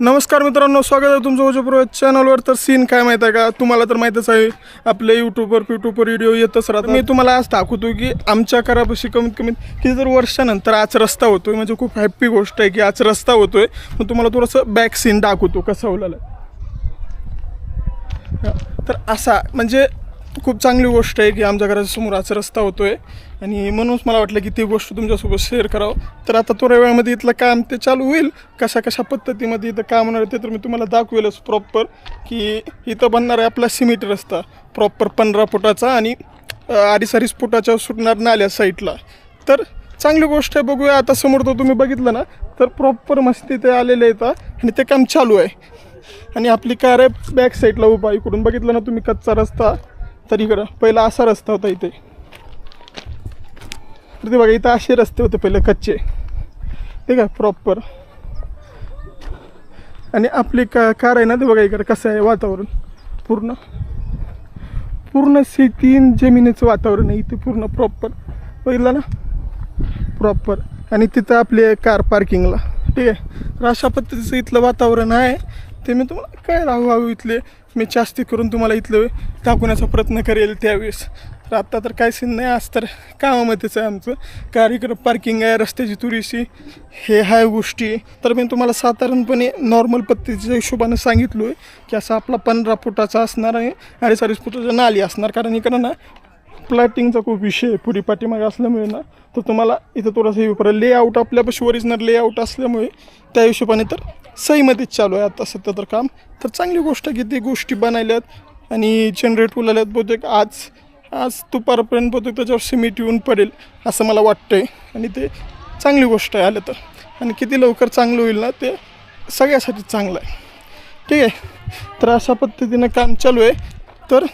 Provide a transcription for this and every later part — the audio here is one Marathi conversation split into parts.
नमस्कार मित्रांनो स्वागत आहे तुमचं ओजपूर्व चॅनलवर तर सीन काय माहीत आहे का? तुम्हाला तर माहीतच आहे आपल्या यूट्यूबवर युट्यूबवर व्हिडिओ येतच राहतात. मी तुम्हाला आज दाखवतो की आमच्या घरापाशी कमीत कमी किती तर वर्षानंतर आज रस्ता होतोय म्हणजे खूप हॅप्पी गोष्ट आहे की आज रस्ता होतोय. मग तुम्हाला थोडंसं बॅक सीन दाखवतो कसा होईल तर असा म्हणजे खूप चांगली गोष्ट आहे की आमच्या घराच्या समोर आज रस्ता आहे आणि म्हणूनच मला वाटलं की ती गोष्ट तुमच्यासोबत शेअर करावं. तर आता थोड्या वेळामध्ये इथलं काम ते चालू होईल. कशा कशा पद्धतीमध्ये इथं काम होणार आहे ते तर मी तुम्हाला दाखवेलच प्रॉपर की इथं बनणार आहे आपला सिमेंट रस्ता. प्रॉपर पंधरा फुटाचा आणि अडीच अडीच फुटाच्या सुटणार नाल्या साईडला तर चांगली गोष्ट आहे बघूया. आता समोर तो तुम्ही बघितलं ना तर प्रॉपर मस्ती ते आलेले आहेत आणि ते काम चालू आहे. आणि आपली कार आहे बॅक साईडला उभा. इकडून बघितलं ना तुम्ही कच्चा रस्ता. तर इकडं पहिला असा रस्ता होता इथे. तर ते बघा इथं असे रस्ते होते पहिले कच्चे. ठीक आहे प्रॉपर आणि आपली का कार आहे ना ते बघा इकडं कसं आहे वातावरण. पूर्ण. पूर्ण शेती जमिनीचं वातावरण आहे इथे पूर्ण प्रॉपर बघितलं ना? प्रॉपर आणि तिथं आपले कार पार्किंगला ठीक आहे. तर अशा पद्धतीचं इथलं वातावरण आहे. ते मी तुम्हाला काय राहू इथले? मी जास्ती करून तुम्हाला इथलं दाखवण्याचा प्रयत्न करेल त्यावेळेस. तर आत्ता तर काय सीन नाही आज तर कामामध्येच आहे आमचं. कार इकडं पार्किंग आहे रस्त्याची तुरीशी हे हाय गोष्टी. तर मी तुम्हाला साधारणपणे नॉर्मल पद्धतीच्या हिशोबाने सांगितलो आहे की असं आपला पंधरा फुटाचा असणार आहे अडीच अडीच फुटाचा नाली असणार. कारण इकडं ना प्लॅटिंगचा खूप विषय आहे. पुढी पाठीमागे असल्यामुळे ना तर तुम्हाला इथं थोडंसं हे परत लेआउट आपल्यापाशी ओरिजिनल लेआउट असल्यामुळे त्या हिशोबाने तर सहीमध्येच चालू आहे आता सध्या तर काम. तर चांगली गोष्ट आहे की ते गोष्टी बनायल्यात आणि जनरेट उलाल्यात बहुतेक आज आज दुपारपर्यंत बहुतेक त्याच्यावर सिमेंट येऊन पडेल असं मला वाटतं आहे आणि ते चांगली गोष्ट आहे आलं तर. आणि किती लवकर चांगलं होईल ना ते सगळ्यासाठी चांगलं आहे. ठीक आहे. तर अशा पद्धतीनं काम चालू आहे. तर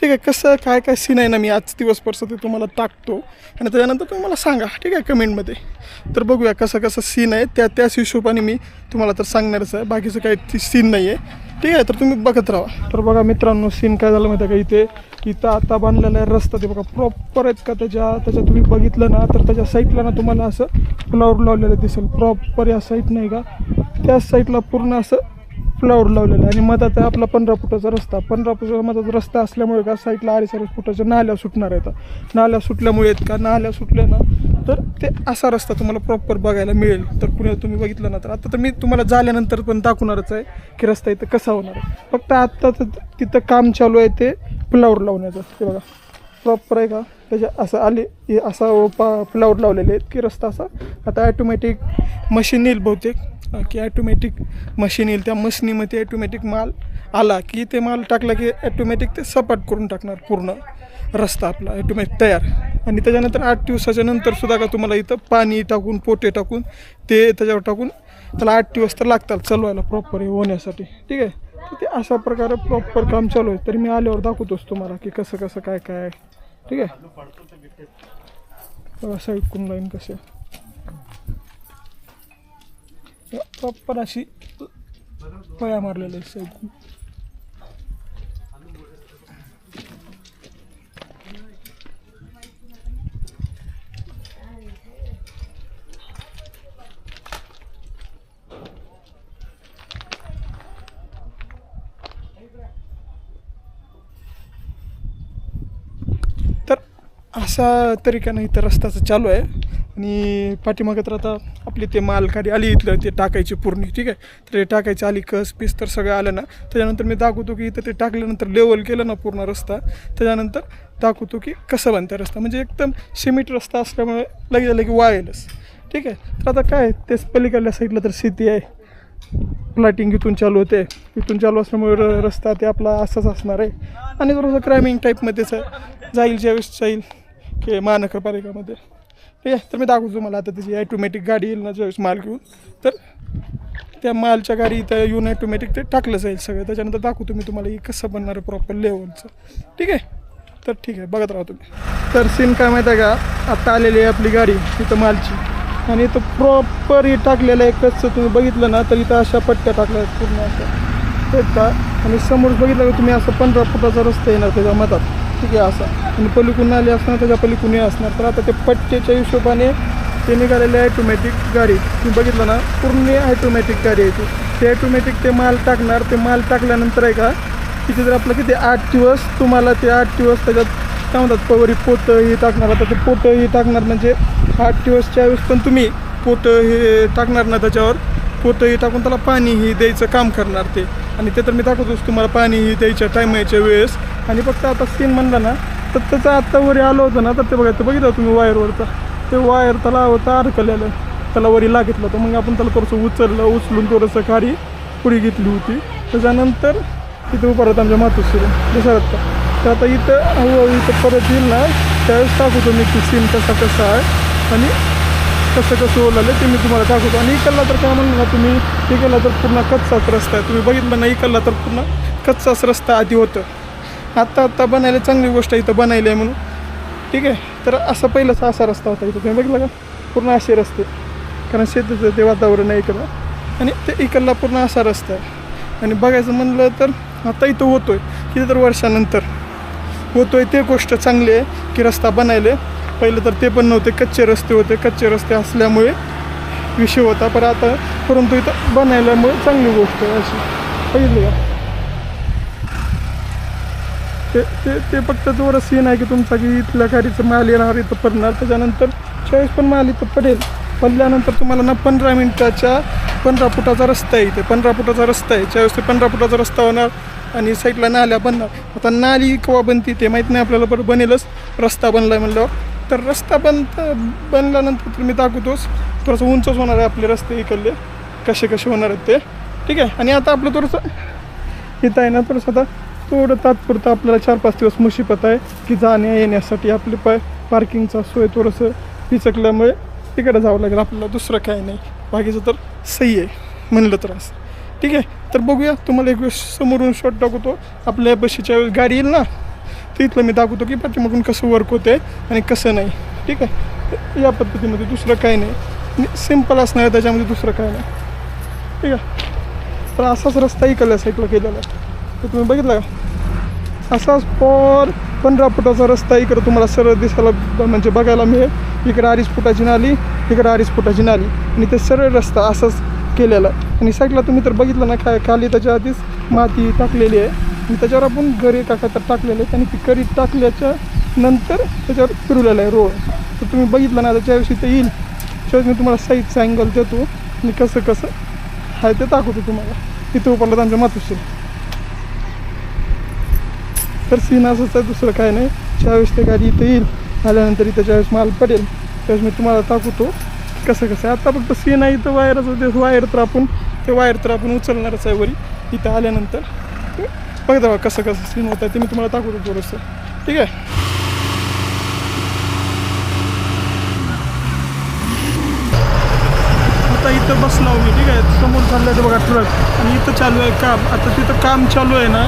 ठीक आहे कसं काय काय सीन आहे ना मी आज दिवसभरचं ते तुम्हाला टाकतो. आणि त्याच्यानंतर तुम्ही मला सांगा ठीक आहे कमेंटमध्ये तर बघूया कसं कसं सीन आहे. त्या त्याच हिशोबाने मी तुम्हाला तर सांगणारच आहे. बाकीचं काही सीन नाही आहे ठीक आहे तर तुम्ही बघत राहा. तर बघा मित्रांनो सीन काय झालं माहिती आहे का इथे? इथं आता बांधलेला आहे रस्ता. ते बघा प्रॉपर आहेत का त्याच्या त्याच्या तुम्ही बघितलं ना तर त्याच्या साईडला ना तुम्हाला असं फ्लावर लावलेलं दिसेल. प्रॉपर या साईड नाही का? त्या साईडला पूर्ण असं फ्लावर लावलेलं आहे. आणि मधात आहे आपला पंधरा फुटाचा रस्ता. पंधरा फुटाचा मधाचा रस्ता असल्यामुळे का साईडला अडीच अडीच फुटाच्या नाल्या सुटणार आहेत. नाल्या सुटल्यामुळे आहेत का? नाल्या सुटल्या ना तर ते असा रस्ता तुम्हाला प्रॉपर बघायला मिळेल. तर पुण्यात तुम्ही बघितलं ना तर. आता तर मी तुम्हाला झाल्यानंतर पण दाखवणारच आहे की रस्ता इथं कसा होणार आहे. फक्त आत्ता तर तिथं काम चालू आहे ते फ्लावर लावण्याचं. ते बघा. प्रॉपर आहे का? त्याच्या असं आले हे असा पा फ्लावर लावलेले आहेत की रस्ता असा. आता ॲटोमॅटिक मशीन येईल बहुतेक. की ॲटोमॅटिक मशीन येईल. त्या मशीनीमध्ये ॲटोमॅटिक माल आला की ते माल टाकला की ॲटोमॅटिक ते सपाट करून टाकणार पूर्ण रस्ता आपला ॲटोमॅटिक तयार. आणि त्याच्यानंतर आठ दिवसाच्या नंतरसुद्धा का तुम्हाला इथं पाणी टाकून पोटे टाकून ते त्याच्यावर टाकून त्याला आठ दिवस तर लागतात चालवायला प्रॉपर हे होण्यासाठी. ठीक आहे? तर ते अशा प्रकारे प्रॉपर काम चालू आहे. तरी मी आल्यावर दाखवतोच तुम्हाला की कसं कसं काय काय ठीक आहे? बघा साईड लाईन कसे प्रॉपर अशी पया मारलेल्या आहे साईड तर असा तरीक्यानं इथं रस्ताचं चालू आहे. आणि पाठीमागं तर आता आपली ते मालगाडी आली इथलं ते टाकायची पूर्ण ठीक आहे? तर ते टाकायची आली कस पीस तर सगळं आलं ना. त्याच्यानंतर मी दाखवतो की इथं ते टाकल्यानंतर लेवल केलं ना पूर्ण रस्ता. त्याच्यानंतर दाखवतो की कसं बनतं रस्ता. म्हणजे एकदम सिमेंट रस्ता असल्यामुळे लगेच लगे वाळेलच ठीक आहे? तर आता काय तेच पलीकडल्या साईडला तर शेती आहे. प्लॅटिंग इथून चालू होते. इथून चालू असल्यामुळे र- रस्ता ते आपला असाच असणार आहे. आणि थोडंसं क्रायमिंग टाईपमध्येच आहे. जाईल ज्यावेळेस जाईल. की महानगरपालिकामध्ये. ठीक आहे तर मी दाखवतो तुम्हाला आता त्याची ॲटोमॅटिक गाडी येईल ना ज्यावेळेस माल घेऊन. तर त्या मालच्या गाडी इथं येऊन ॲटोमॅटिक ते टाकलं जाईल सगळं. त्याच्यानंतर दाखवतो मी तुम्हाला हे कसं बनणार आहे प्रॉपर लेवलचं ठीक आहे? तर ठीक आहे बघत राहा तुम्ही. तर सीन काय माहीत आहे का? आत्ता आलेली आहे आपली गाडी इथं मालची. आणि इथं प्रॉपर हे टाकलेलं आहे कसं तुम्ही बघितलं ना तर इथं अशा पट्ट्या टाकल्या आहेत पूर्ण अशा. तेच का आणि समोर बघितलं का तुम्ही असं पंधरा फुटाचा रस्ता येणार त्याच्या मधात. ठीक आहे असं. आणि पलीकडून आले असणार त्याच्या पलीकडून हे असणार. तर आता ते पट्ट्याच्या हिशोबाने ते निघालेले ॲटोमॅटिक गाडी. तुम्ही बघितलं ना पूर्ण ॲटोमॅटिक गाडी आहे ती. ते ॲटोमॅटिक ते माल टाकणार ते माल टाकल्यानंतर आहे का तिथे जर आपलं किती आठ दिवस तुम्हाला ते आठ दिवस त्याच्यात काय म्हणतात पवरी पोतं हे टाकणार. आता ते पोटं हे टाकणार म्हणजे आठ दिवसच्या वेळेस पण तुम्ही पोतं हे टाकणार ना त्याच्यावर. पोतं हे टाकून त्याला पाणी ही द्यायचं काम करणार ते. आणि ते तर मी दाखवतोच तुम्हाला पाणी ही द्यायच्या टायमाच्या वेळेस. आणि फक्त आता सीन म्हणलं ना तर त्याचं आत्ता वरी आलं होतं ना तर ते बघायचं बघितलं तुम्ही वायरवरचा ते वायर त्याला होतं अडकलेलं. त्याला वरी लागितलं होतं. मग आपण त्याला थोडंसं उचललं उचलून थोडंसं खारी पुढे घेतली होती. त्याच्यानंतर इथं उभा आमच्या मातोश्री दशरथ का तर आता इथं हळूहळू इथं परत येईल ना त्यावेळेस टाकू मी की सीन कसा कसा आहे. आणि कसं कसं ओलालं ते मी तुम्हाला दाखवतो. आणि इकडला तर काय म्हणलं ना तुम्ही इकडला तर पूर्ण कच्चाच रस्ता आहे. तुम्ही बघितलं ना इकडला तर पूर्ण कच्चाच रस्ता आधी होतं. आत्ता आत्ता बनायला चांगली गोष्ट इथं बनायला आहे म्हणून. ठीक आहे? तर असा पहिलाच असा रस्ता होता इथं. तुम्ही बघितलं का? पूर्ण असे रस्ते. कारण शेतीचं ते वातावरण आहे इकडं. आणि ते इकडला पूर्ण असा रस्ता आहे. आणि बघायचं म्हणलं तर आता इथं होतोय. किती तर वर्षानंतर होतो आहे ते गोष्ट चांगली आहे की रस्ता बनायले. पहिलं तर ते पण नव्हते. कच्चे रस्ते होते. कच्चे रस्ते असल्यामुळे विषय होता. पण आता परंतु इथं बनायल्यामुळे चांगली गोष्ट आहे अशी. पहिली ते ते ते फक्त थोडं सीन आहे की तुमचा की इथल्या गाडीचं माल येणार इथं पडणार. त्याच्यानंतर चाळीस पण माल इथं पडेल. पडल्यानंतर तुम्हाला ना पंधरा मिनटाच्या पंधरा फुटाचा रस्ता आहे इथे. पंधरा फुटाचा रस्ता आहे. चाळीस ते पंधरा फुटाचा रस्ता होणार आणि साईडला नाल्या बनणार. आता नाली केव्हा बनती ते माहीत नाही आपल्याला बरं बनेलच. रस्ता बनला आहे म्हणल्यावर. तर रस्ता बन बनल्यानंतर तर मी दाखवतोच. थोडंसं उंचच होणार आहे आपले रस्ते इकडले. कसे कसे होणार आहेत ते. ठीक आहे? आणि आता आपलं थोडंसं इथं आहे ना थोडंसं आता थोडं तात्पुरतं आपल्याला चार पाच दिवस मुसीबत आहे की जाण्या येण्यासाठी आपली पाय पार्किंगचा सोय थोडंसं पिचकल्यामुळे तिकडे जावं लागेल. आपल्याला दुसरं काय नाही. बाकीचं तर सही आहे म्हणलं तर असं. ठीक आहे तर बघूया. तुम्हाला एक वेळेस समोरून शॉट दाखवतो. आपल्या बशीच्या वेळेस गाडी येईल ना? तर इथलं मी दाखवतो की पाठीमागून कसं वर्क होते आणि कसं नाही. ठीक आहे? या पद्धतीमध्ये दुसरं काय नाही. सिंपल असणार त्याच्यामध्ये दुसरं काय नाही. ठीक आहे? तर असाच रस्ता इकडल्या साईडला केलेला आहे. तर तुम्ही बघितला का? असाच पर पंधरा फुटाचा रस्ता इकडं तुम्हाला सरळ दिसायला ब- म्हणजे बघायला मिळेल. इकडं अडीच फुटाची नाली इकडं अडीच फुटाची नाली. आणि ते सरळ रस्ता असाच केलेला. आहे आणि साईडला तुम्ही तर बघितलं ना खा खाली त्याच्या आधीच माती टाकलेली आहे. आणि त्याच्यावर आपण घरी काका तर टाकलेले आहेत. आणि ती करी टाकल्याच्या नंतर त्याच्यावर फिरवलेलं आहे रोड. तर तुम्ही बघितलं ना त्याच्याविषयी ते येईल त्यावेळेस मी तुम्हाला साईडचा अँगल देतो. आणि कसं कसं आहे ते दाखवतो तुम्हाला. इथं उभारलं आमच्या मातोश्री. तर सीन असंच आहे दुसरं काय नाही. ज्यावेळेस ते गाडी इथं येईल आल्यानंतर इथं ज्यावेळेस माल पडेल त्यावेळेस मी तुम्हाला दाखवतो कसं कसं. आहे आता फक्त सीन आहे इथं वायरच होते वायर तर आपण ते वायर तर आपण उचलणारच आहे वरी. इथं आल्यानंतर बघा बघा कसं कसं सीन होतं ते मी तुम्हाला दाखवतो थोडंसं. ठीक आहे? आता इथं बसलो मी ठीक आहे? समोर चाललं आहे बघा ट्रक आणि इथं चालू आहे काम. आता तिथं काम चालू आहे ना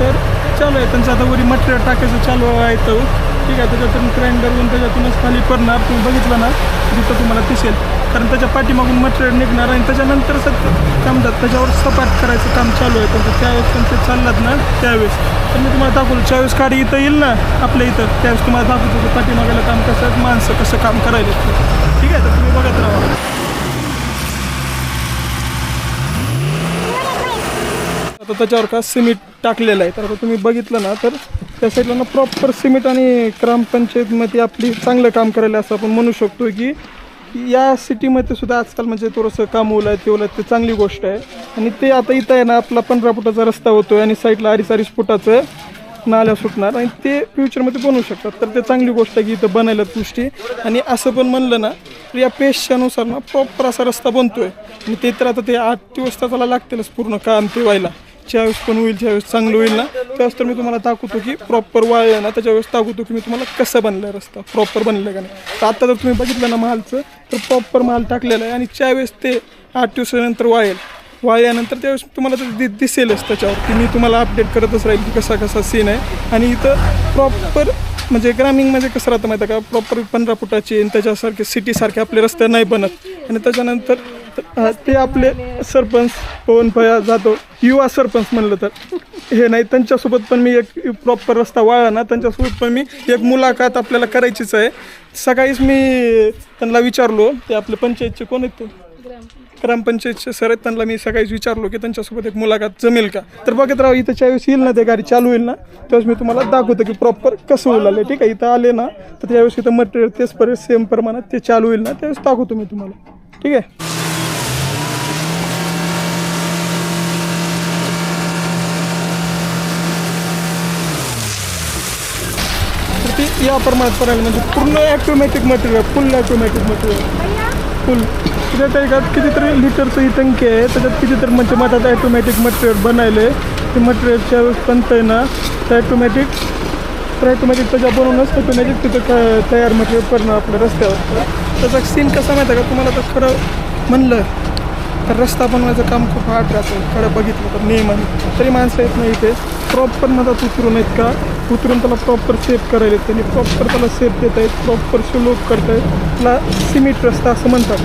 तर चालू आहे. त्यांचं आता वरी मटेरियल टाकायचं चालू आहे तर ठीक आहे त्याच्यातून ग्राइंडरवरून त्याच्यातूनच खाली पडणार तुम्ही बघितलं ना? तिथं तुम्हाला दिसेल. कारण त्याच्या पाठीमागून मटेरियल निघणार आणि त्याच्यानंतर सत काय म्हणतात त्याच्यावर सपाट करायचं काम चालू आहे. त्यांचं त्यावेळेस पण चाललात ना त्यावेळेस. तर मी तुम्हाला दाखवलं ज्यावेळेस गाडी इथं येईल ना आपल्या इथं त्यावेळेस तुम्हाला दाखवतो पाठीमागायला काम कसं माणसं कसं काम करायला ठीक आहे तर तुम्ही बघत राहा. आता त्याच्यावर का सिमेंट टाकलेलं आहे. तर आता तुम्ही बघितलं ना तर त्या साईडला ना प्रॉपर सिमेंट आणि ग्रामपंचायतमध्ये आपली चांगलं काम करायला असं आपण म्हणू शकतो की या सिटीमध्ये सुद्धा आजकाल म्हणजे थोडंसं काम ओलं आहे ते ओलं ते चांगली गोष्ट आहे. आणि ते आता इथं आहे ना आपला पंधरा फुटाचा रस्ता होतो आहे आणि साईडला अडीच अडीच फुटाचं नाल्या सुटणार आणि ते फ्युचरमध्ये बनवू शकतात. तर ते चांगली गोष्ट आहे की इथं बनायला गोष्टी आणि असं पण म्हणलं ना तर या पेशच्यानुसार ना प्रॉपर असा रस्ता बनतो आहे आणि ते तर आता ते आठ दिवस तर त्याला लागतीलच पूर्ण काम ते व्हायला ज्यावेळेस पण होईल ज्यावेळेस चांगलं होईल ना त्यावेळेस तर मी तुम्हाला दाखवतो की प्रॉपर वाळलं ना त्याच्या वेळेस दाखवतो की मी तुम्हाला कसं बनलं आहे रस्ता प्रॉपर बनलं का नाही. तर आता जर तुम्ही बघितलं ना मालचं तर प्रॉपर माल टाकलेला आहे आणि ज्यावेळेस ते आठ दिवसानंतर वाळेल वाळल्यानंतर त्यावेळेस तुम्हाला ते दि दिसेलच त्याच्यावर की मी तुम्हाला अपडेट करतच राहील की कसा कसा सीन आहे. आणि इथं प्रॉपर म्हणजे ग्रामीणमध्ये म्हणजे कसं राहतं माहिती आहे का? प्रॉपर पंधरा फुटाची आणि त्याच्यासारखे सिटीसारखे आपले रस्ते नाही बनत. आणि त्याच्यानंतर अ, ते आपले सरपंच पवन भया जाधव युवा सरपंच म्हणलं तर. हे नाही त्यांच्यासोबत पण मी एक प्रॉपर रस्ता वाळला ना त्यांच्यासोबत पण मी एक मुलाखत आपल्याला करायचीच आहे. सकाळीच मी त्यांना विचारलो ते आपले पंचायतचे कोण आहेत ते? ग्रामपंचायतचे सर आहेत त्यांना मी सकाळीच विचारलो की त्यांच्यासोबत एक मुलाखत जमेल का? तर बघत राहा इथं ज्यावेळेस येईल ना ते गाडी चालू होईल ना. त्यावेळेस मी तुम्हाला दाखवतो की प्रॉपर कसं होईल आलं ठीक आहे? इथं आले ना तर त्यावेळेस इथं मटेरियल तेच परत सेम प्रमाणात ते चालू होईल ना त्यावेळेस दाखवतो मी तुम्हाला. ठीक आहे तर ती या प्रमाणात करायला म्हणजे पूर्ण automatic material full automatic material full त्याच्यात आहे का कितीतरी लिटरचं ही टंकी आहे त्याच्यात कितीतरी म्हणजे मधात ॲटोमॅटिक मटेरियल बनायलं. आहे ते मटेरियलच्या वेळेस आहे ना तर ॲटोमॅटिक तर ॲटोमॅटिक त्याच्या बनवूनच ॲटोमॅटिक तिथं क तयार मटेरियल करणं आपल्या रस्त्यावर. त्याचा सीन कसा माहिती आहे का? तुम्हाला तर खरं म्हणलं तर रस्ता बनवायचं काम खूप हार्ड राहतं. खरं बघितलं तर नियमाने तरी माणसं येत नाही इथे. प्रॉपर मधात उतरून आहेत का? उतरून त्याला प्रॉपर सेफ करायला येत. त्यांनी प्रॉपर त्याला सेफ देत आहेत. प्रॉपर सुलोक करत आहेत. त्याला सिमेंट रस्ता असं म्हणतात.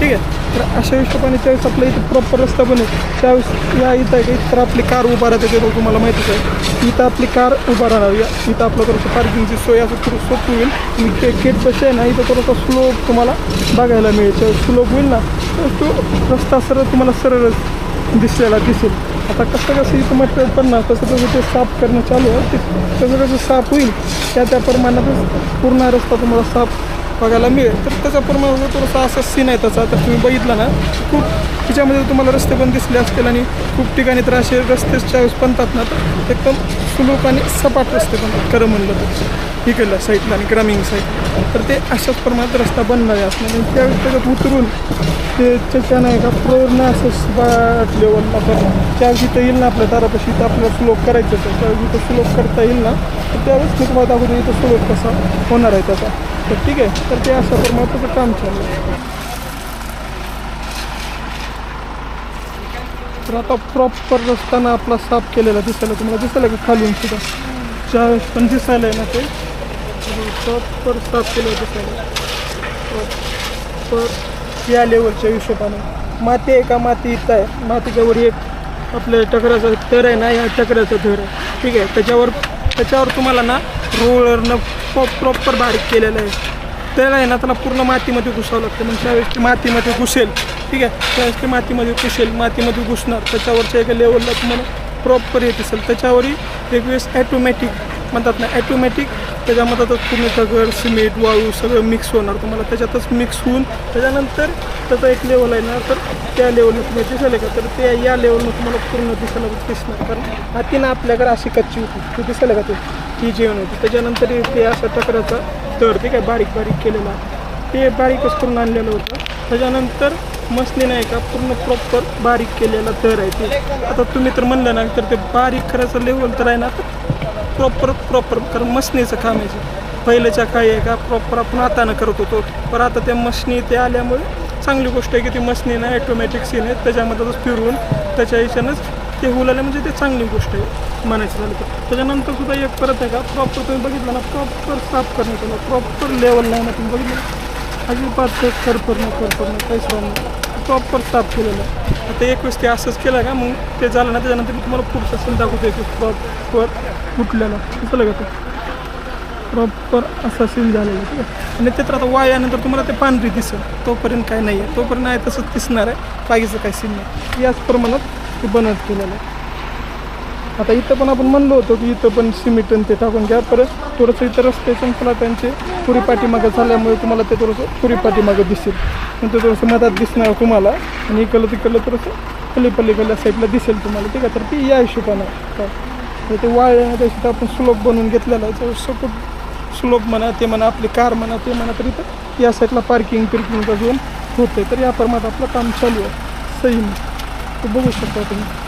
ठीक आहे. तर अशा हिशोबाने त्यावेळेस आपल्या इथे प्रॉपर रस्ता बनेल त्यावेळेस या इथं आहे का इथं तर आपली कार उभा राहते ते तुम्हाला माहितीच आहे. इथं आपली कार उभा राहणार या इथं आपलं थोडंसं पार्किंगची सोय असं थोडं सोपं होईल. आणि ते गेट कसे आहे ना इथं थोडासा स्लोप तुम्हाला बघायला मिळेल. त्यावेळेस स्लोप होईल ना तर तो रस्ता सरळ तुम्हाला सरळच दिसलेला दिसेल. आता कसं कसं इथं मटेरियल पडणार तसं तसं ते साफ करणं चालू आहे. ते कसं कसं साफ होईल त्या त्या प्रमाणातच पूर्ण रस्ता तुम्हाला साफ बघायला मिळेल. तर त्याचा प्रमाणात थोडासा असा सीन आहे त्याचा तर तुम्ही बघितला ना खूप त्याच्यामध्ये तुम्हाला रस्ते पण दिसले असतील आणि खूप ठिकाणी तर असे रस्तेच्या बनतात ना तर एकदम सुलूक आणि सपाट रस्ते बनतात. खरं म्हणलं तर. इकडल्या साईडला आणि ग्रामीण साईड तर ते अशाच प्रमाणात रस्ता बनणार आहे असणार आणि त्यावेळेस त्याच्यात उतरून ते त्याच्या नाही का पूर्ण असं स्पाट लेवलला त्यावेळी त्यावेळेस येईल ना आपल्या दारापाशी इथं आपल्याला स्लोप करायचं आहे तर त्यावेळी जिथं स्लोप करता येईल ना तर त्यावेळेस मी तुम्हाला दाखवतो इथं स्लोप कसा होणार आहे त्याचा. तर ठीक आहे. तर ते असं तर प्रमाणात काम चालू आहे. तर आता प्रॉपर रस्ताना आपला साफ केलेला दिसायला तुम्हाला दिसायला का खालून सुद्धा. ज्यावेळेस पण दिसायला आहे ना ते प्रॉपर साफ केलेलं दिसायला. प्रॉपर या लेवलच्या हिशोबाने. माती आहे का? माती इथं आहे. मातीच्यावर एक आपल्या टकराचा थर आहे ना या टकराचा थर आहे. ठीक आहे. त्याच्यावर त्याच्यावर तुम्हाला ना रोलरनं प्रॉपर बारीक केलेलं आहे. त्याला आहे ना त्याला पूर्ण मातीमध्ये घुसावं लागतं. म्हणजे त्यावेळेस ते मातीमध्ये घुसेल ठीक आहे? त्यावेळेस ते मातीमध्ये घुसेल मातीमध्ये घुसणार. त्याच्यावरच्या एका लेवलला तुम्हाला प्रॉपर येत असेल त्याच्यावरही एक वेळेस ॲटोमॅटिक म्हणतात ना ॲटोमॅटिक. त्याच्यामध्येच पूर्ण दगड सिमेंट वाळू सगळं मिक्स होणार. तुम्हाला त्याच्यातच मिक्स होऊन त्याच्यानंतर त्याचा एक लेवल आहे ना तर त्या लेवलनं तुम्ही दिसायला का तर त्या या लेवलनं तुम्हाला पूर्ण दिसायला दिसणार. कारण आधी ना आपल्याकडे अशी कच्ची होती. ती दिसायला का ते ती जेवण होती. त्याच्यानंतर ते असा टकराचा तर ते काय बारीक बारीक केलेला ते बारीकच करून आणलेलं होतं. त्याच्यानंतर मसने नाही का पूर्ण प्रॉपर बारीक केलेला तर आहे ते. आता तुम्ही तर म्हणलं ना तर ते बारीक करायचं लेवल तर आहे ना प्रॉपर प्रॉपर कारण मशनीचं काम आहे पहिल्याच्या काही आहे का प्रॉपर आपण हातानं करत होतो. पण आता त्या मशनी ते आल्यामुळे चांगली गोष्ट आहे की ती मशनी ना ॲटोमॅटिक सीन आहे. त्याच्यामध्येच फिरवून त्याच्या हिच्यानंच ते होऊ म्हणजे ते चांगली गोष्ट आहे म्हणायचं झालं तर. त्याच्यानंतर सुद्धा एक परत आहे का प्रॉपर तुम्ही बघितलं ना प्रॉपर साफ करण्यात आलं प्रॉपर लेवल नाही ना तुम्ही बघितलं? अजिबात ते नाही नाही काहीच राहणार प्रॉपर साफ केलेलं आहे. आता एक वेळेस ते असंच केलं का मग ते झालं ना त्याच्यानंतर मी तुम्हाला पुढचं सीन दाखवतो की प्रॉपर फुटलेलं. दिसलं का ते प्रॉपर असं सीन झालेलं आहे, ठीक आहे आणि ते तर आता वायानंतर तुम्हाला ते पांढरी दिसेल. तोपर्यंत काय नाही आहे तोपर्यंत आहे तसंच दिसणार आहे. बाकीचं काही सीन नाही. याच प्रमाणात ते बनत केलेलं आहे. आता इथं पण आपण म्हणलो होतो की इथं पण सिमेंट आणि ते टाकून घ्या. परत थोडंसं इथं रस्ते त्यांचे पुरी पाठीमागं झाल्यामुळे तुम्हाला ते थोडंसं पुरी पाठीमागं दिसेल. पण ते थोडंसं मधात दिसणार तुम्हाला. आणि इकडलं तिकडलं थोडंसं पल्ली साईडला दिसेल तुम्हाला. ठीक आहे तर ती या हिशोबानं. तर ते वाळल्यानं त्याच्यात आपण स्लोप बनवून घेतलेला आहे. तर सपोर्ट स्लोप म्हणा ते म्हणा आपली कार म्हणा ते म्हणा तर इथं या साईडला पार्किंग पिर्किंग घेऊन होते तर या प्रमाणात आपलं काम चालू आहे. सही तर बघू शकता तुम्ही.